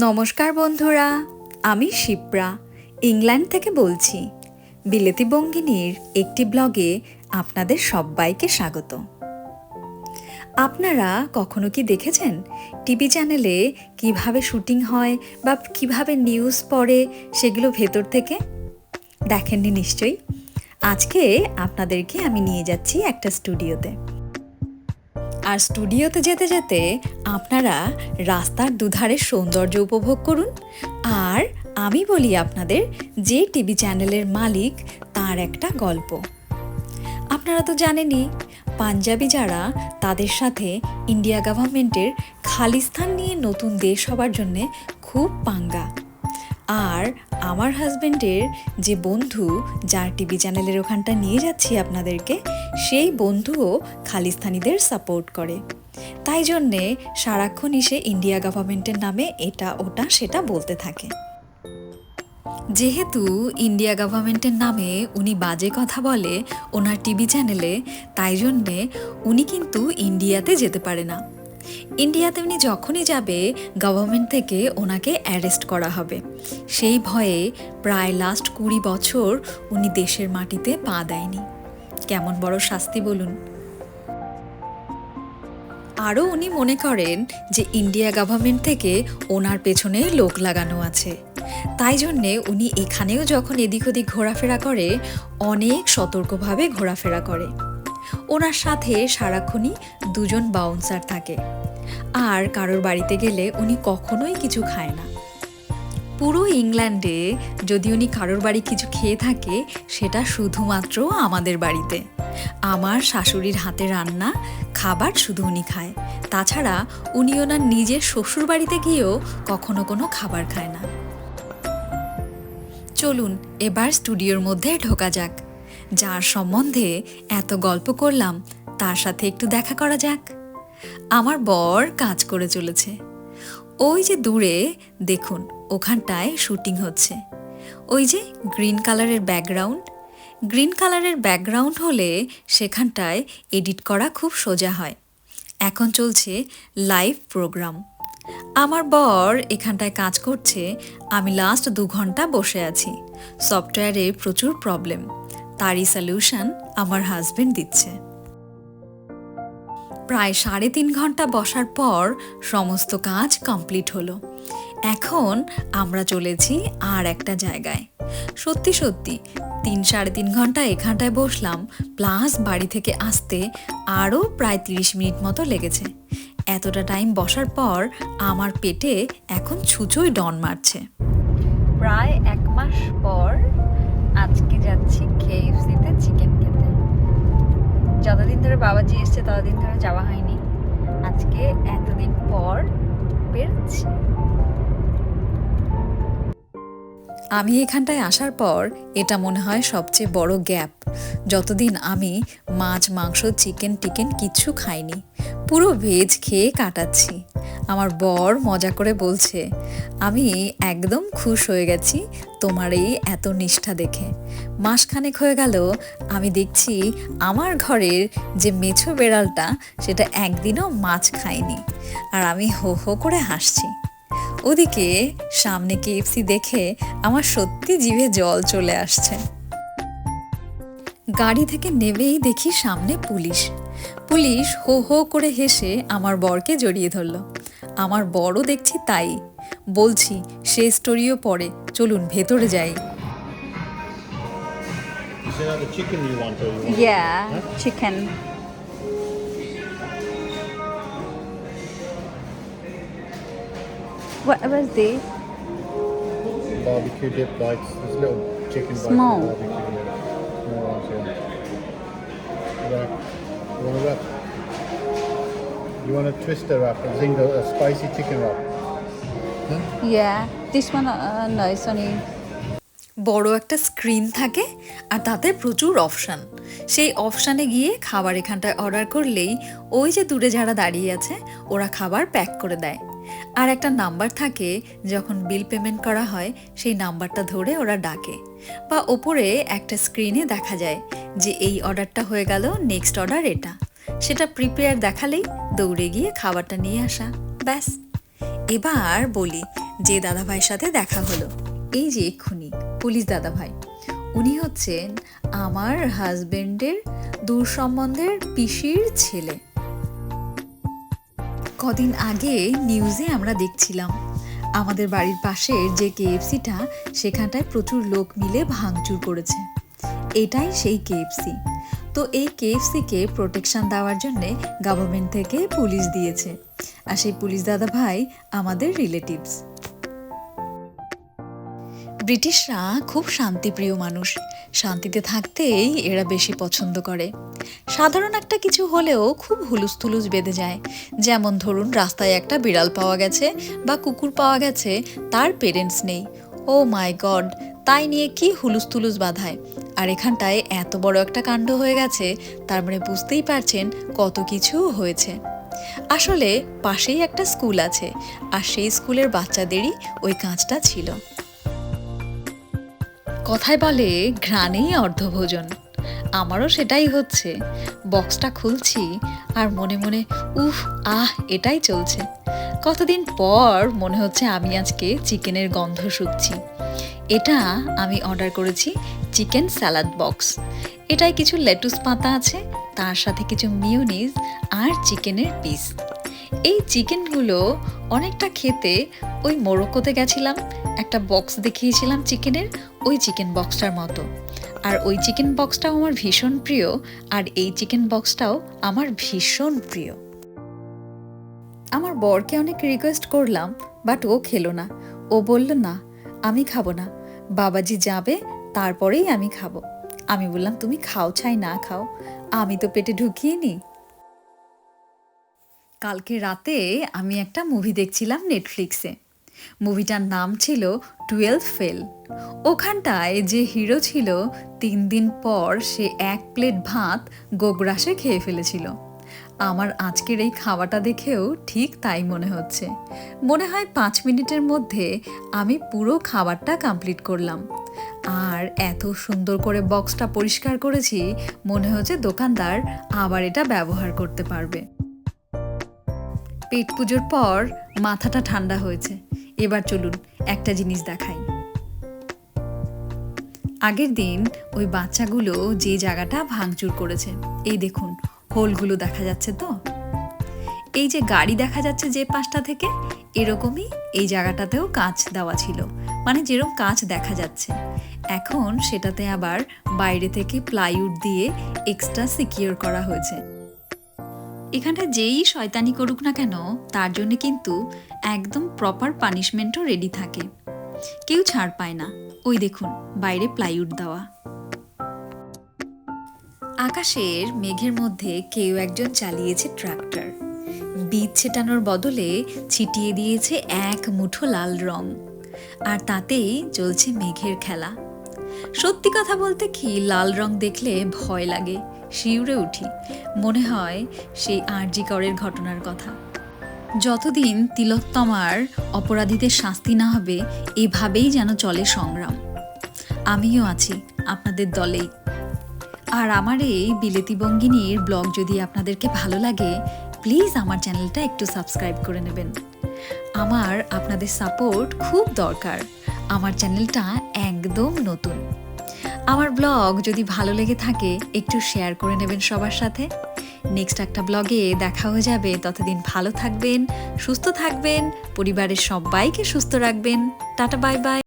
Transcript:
নমস্কার বন্ধুরা, আমি শিপ্রা, ইংল্যান্ড থেকে বলছি। বিলেতি বঙ্গিনীর একটি ব্লগে আপনাদের সবাইকে স্বাগত। আপনারা কখনো কি দেখেছেন টিভি চ্যানেলে কীভাবে শুটিং হয় বা কীভাবে নিউজ পড়ে সেগুলো ভেতর থেকে? দেখেননি নিশ্চয়ই? আজকে আপনাদেরকে আমি নিয়ে যাচ্ছি একটা স্টুডিওতে। আর স্টুডিওতে যেতে যেতে আপনারা রাস্তার দুধারে সৌন্দর্য উপভোগ করুন। আর আমি বলি আপনাদের যে টিভি চ্যানেলের মালিক তার একটা গল্প। আপনারা তো জানেনই, পাঞ্জাবি যারা তাদের সাথে ইন্ডিয়া গভর্নমেন্টের খালিস্তান নিয়ে নতুন দেশ হবার জন্যে খুব পাঙ্গা। আর আমার হাজবেন্ডের যে বন্ধু যার টিভি চ্যানেলের ওখানটা নিয়ে যাচ্ছি আপনাদেরকে, সেই বন্ধুও খালিস্তানিদের সাপোর্ট করে। তাই জন্যে সারাক্ষণ এসে ইন্ডিয়া গভর্নমেন্টের নামে এটা, ওটা, সেটা বলতে থাকে। যেহেতু ইন্ডিয়া গভর্নমেন্টের নামে উনি বাজে কথা বলে ওনার টিভি চ্যানেলে, তাই জন্যে উনি কিন্তু ইন্ডিয়াতে যেতে পারে না। ইন্ডিয়াতে উনি যখনই যাবে গভর্নমেন্ট থেকে ওনাকে অ্যারেস্ট করা হবে। সেই ভয়ে প্রায় লাস্ট কুড়ি বছর উনি দেশের মাটিতে পা দেয়নি। কেমন বড় শাস্তি বলুন। আরও উনি মনে করেন যে ইন্ডিয়া গভর্নমেন্ট থেকে ওনার পেছনে লোক লাগানো আছে। তাই জন্যে উনি এখানেও যখন এদিক ওদিক ঘোরাফেরা করে, অনেক সতর্কভাবে ঘোরাফেরা করে। ওনার সাথে সারাক্ষণই দুজন বাউন্সার থাকে। আর কারোর বাড়িতে গেলে উনি কখনোই কিছু খায় না। পুরো ইংল্যান্ডে যদি উনি কারোর বাড়ি কিছু খেয়ে থাকে, সেটা শুধুমাত্র আমাদের বাড়িতে। আমার শাশুড়ির হাতে রান্না, খাবার শুধু উনি খায়। তাছাড়া উনি ওনার নিজের শ্বশুর বাড়িতে গিয়েও কখনো কোনো খাবার খায় না। চলুন, এবার স্টুডিওর মধ্যে ঢোকা যাক। যার সম্বন্ধে এত গল্প করলাম, তার সাথে একটু দেখা করা যাক। আমার বর কাজ করে চলেছে। ওই যে দূরে, দেখুন, ওখানটায় শুটিং হচ্ছে। ওই যে গ্রিন কালারের ব্যাকগ্রাউন্ড। গ্রিন কালারের ব্যাকগ্রাউন্ড হলে সেখানটায় এডিট করা খুব সোজা হয়। এখন চলছে লাইভ প্রোগ্রাম। আমার বর এখানটায় কাজ করছে, আমি লাস্ট দু ঘণ্টা বসে আছি। সফটওয়্যারে প্রচুর প্রবলেম। তারই সলিউশন আমার হাজবেন্ড দিচ্ছে। প্রায় সাড়ে তিন ঘণ্টা বসার পর সমস্ত কাজ কমপ্লিট হলো। এখন আমরা চলেছি আর একটা জায়গায়। সত্যি সত্যি, তিন সাড়ে তিন ঘণ্টা এখানটায় বসলাম প্লাস বাড়ি থেকে আসতে আরও প্রায় তিরিশ মিনিট মতো লেগেছে। এতটা টাইম বসার পর আমার পেটে এখন ছুঁচোই ডন মারছে। প্রায় এক মাস পর আজকে যাচ্ছি কেএফসিতে চিকেন খেতে। যতদিন ধরে বাবাজি এসছে, ততদিন ধরে যাওয়া হয়নি। আজকে এতদিন পর বেরোচ্ছি। আমি এখানটায় আসার পর এটা মনে হয় সবচেয়ে বড় গ্যাপ। যতদিন আমি মাছ, মাংস, চিকেন, টিকেন কিচ্ছু খাইনি, পুরো ভেজ খেয়ে কাটাচ্ছি। আমার বর মজা করে বলছে, আমি একদম খুশ হয়ে গেছি তোমার এই এত নিষ্ঠা দেখে। মাসখানেক হয়ে গেল, আমি দেখছি আমার ঘরের যে মেছো বেড়ালটা, সেটা একদিনও মাছ খায়নি। আর আমি হো হো করে হাসছি। ওদিকে সামনে কেএফসি দেখে আমার সত্যি জিভে জল চলে আসছে। গাড়ি থেকে নেমেই দেখি সামনে পুলিশ। পুলিশ হো হো করে হেসে আমার বরকে জড়িয়ে ধরলো। আমার বড়ও দেখছি তাই। বলছি সে স্টোরিও পরে চলুন ভেতরে যাই। Is it What was this? Barbecue dip bites. There's little chicken bites. Small. Barbecue. Small ones, yeah. Wrap. You want a wrap? You want a twister wrap? A zingo, a spicy chicken wrap. Huh? Yeah, this one, uh, no, it's only বড় একটা screen থাকে আর তাতে প্রচুর option সেই অপশানে গিয়ে খাবার এখানটায় অর্ডার করলেই ওই যে দূরে যারা দাঁড়িয়ে আছে ওরা খাবার প্যাক করে দেয় আর একটা নাম্বার থাকে, যখন বিল পেমেন্ট করা হয়, সেই নাম্বারটা ধরে ওরা ডাকে। বা ওপরে একটা স্ক্রিনে দেখা যায় যে এই অর্ডারটা হয়ে গেল, নেক্সট অর্ডার এটা। সেটা প্রিপেয়ার দেখালেই দৌড়ে গিয়ে খাবারটা নিয়ে আসা, ব্যাস। এবার বলি যে দাদাভাইয়ের সাথে দেখা হলো। এই যে এক্ষুনি, পুলিশ দাদাভাই। উনি হচ্ছেন আমার হাজবেন্ডের দূর সম্বন্ধের পিসির ছেলে। কদিন আগে নিউজে আমরা দেখছিলাম, আমাদের বাড়ির পাশের যে কেএফসিটা সেখানটায় প্রচুর লোক মিলে ভাঙচুর করেছে। এটাই সেই কেএফসি তো এই কেএফসিকে প্রোটেকশন দেওয়ার জন্যে গভর্নমেন্ট থেকে পুলিশ দিয়েছে। আর সেই পুলিশ দাদা ভাই আমাদের রিলেটিভস ব্রিটিশরা খুব শান্তিপ্রিয় মানুষ। শান্তিতে থাকতেই এরা বেশি পছন্দ করে। সাধারণ একটা কিছু হলেও খুব হুলুস বেঁধে যায়। যেমন ধরুন, রাস্তায় একটা বিড়াল পাওয়া গেছে বা কুকুর পাওয়া গেছে, তার পেরেন্টস নেই। ও মাই গড তাই নিয়ে কি হুলুস তুলুস বাঁধায়? আর এখানটায় এত বড় একটা কাণ্ড হয়ে গেছে, তার মানে বুঝতেই পারছেন কত কিছু হয়েছে। আসলে পাশেই একটা স্কুল আছে, আর সেই স্কুলের বাচ্চাদেরই ওই কাজটা ছিল। কথায় বলে ঘ্রাণেই অর্ধভোজন। আমারও সেটাই হচ্ছে। বক্সটা খুলছি আর মনে মনে, উফ, আহ, এটাই চলছে। কতদিন পর মনে হচ্ছে আমি আজকে চিকেনের গন্ধ শুকছি। এটা আমি অর্ডার করেছি চিকেন স্যালাড বক্স। এটায় কিছু লেটুস পাতা আছে, তার সাথে কিছু মিউনিজ আর চিকেনের পিস। এই চিকেনগুলো অনেকটা খেতে ওই মোরক্কোতে গেছিলাম, একটা বক্স দেখিয়েছিলাম চিকেনের ওই চিকেন বক্সটার মতো। আর ওই চিকেন বক্সটাও আমার ভীষণ প্রিয়, আর এই চিকেন বক্সটাও আমার ভীষণ প্রিয়। আমার বরকে অনেক রিকোয়েস্ট করলাম বাট ও খেলো না। ও বলল, না, আমি খাব না। বাবাজি যাবে, তারপরেই আমি খাব। আমি বললাম, তুমি খাও চাই না খাও। আমি তো পেটে ঢুকিয়ে নিই কালকে রাতে আমি একটা মুভি দেখছিলাম নেটফ্লিক্সে মুভিটার নাম ছিল টুয়েলভ ফেল। ওখানটায় যে হিরো ছিল, তিন দিন পর সে এক প্লেট ভাত গোগ্রাসে খেয়ে ফেলেছিল। আমার আজকের এই খাওয়াটা দেখেও ঠিক তাই মনে হচ্ছে। মনে হয় পাঁচ মিনিটের মধ্যে আমি পুরো খাবারটা কমপ্লিট করলাম। আর এত সুন্দর করে বক্সটা পরিষ্কার করেছি, মনে হচ্ছে দোকানদার আবার এটা ব্যবহার করতে পারবে। পেট পুজোর পর মাথাটা ঠান্ডা হয়েছে। এবার চলুন একটা জিনিস দেখাই। আগের দিন ওই বাচ্চাগুলো যে জায়গাটা ভাঙচুর করেছে, এই দেখুন, হোলগুলো দেখা যাচ্ছে তো? এই যে গাড়ি দেখা যাচ্ছে যে পাশটা থেকে, এরকমই এই জায়গাটাতেও কাঁচ দেওয়া ছিল। মানে যেরকম কাঁচ দেখা যাচ্ছে। এখন সেটাতে আবার বাইরে থেকে প্লাইউড দিয়ে এক্সট্রা সিকিউর করা হয়েছে। এখানটা যেই শয়তানি করুক না কেন, তার জন্য কিন্তু একদম প্রপার পানিশমেন্টও রেডি থাকে। কেউ ছাড় পায় না। ওই দেখুন, বাইরে প্লাইউড দেওয়া। আকাশের মেঘের মধ্যে কেউ একজন চালিয়েছে ট্রাক্টর বীজ ছেটানোর বদলে ছিটিয়ে দিয়েছে এক মুঠো লাল রং। আর তাতেই চলছে মেঘের খেলা। সত্যি কথা বলতে কি, লাল রং দেখলে ভয় লাগে। শিউরে উঠি। মনে হয় সেই আরজি করের ঘটনার কথা। যতদিন তিলোত্তমার অপরাধীদের শাস্তি না হবে, এভাবেই যেন চলে সংগ্রাম। আমিও আছি আপনাদের দলেই। আর আমার এই বিলেতি বঙ্গিনীর ব্লগ যদি আপনাদেরকে ভালো লাগে, প্লিজ আমার চ্যানেলটা একটু সাবস্ক্রাইব করে নেবেন। আমার আপনাদের সাপোর্ট খুব দরকার। আমার চ্যানেলটা একদম নতুন। আমার ব্লগ যদি ভালো লেগে থাকে, একটু শেয়ার করে নেবেন সবার সাথে। নেক্সট একটা ব্লগে দেখা হয়ে যাবে। ততদিন ভালো থাকবেন, সুস্থ থাকবেন, পরিবারের সবাইকে সুস্থ রাখবেন। Tata bye bye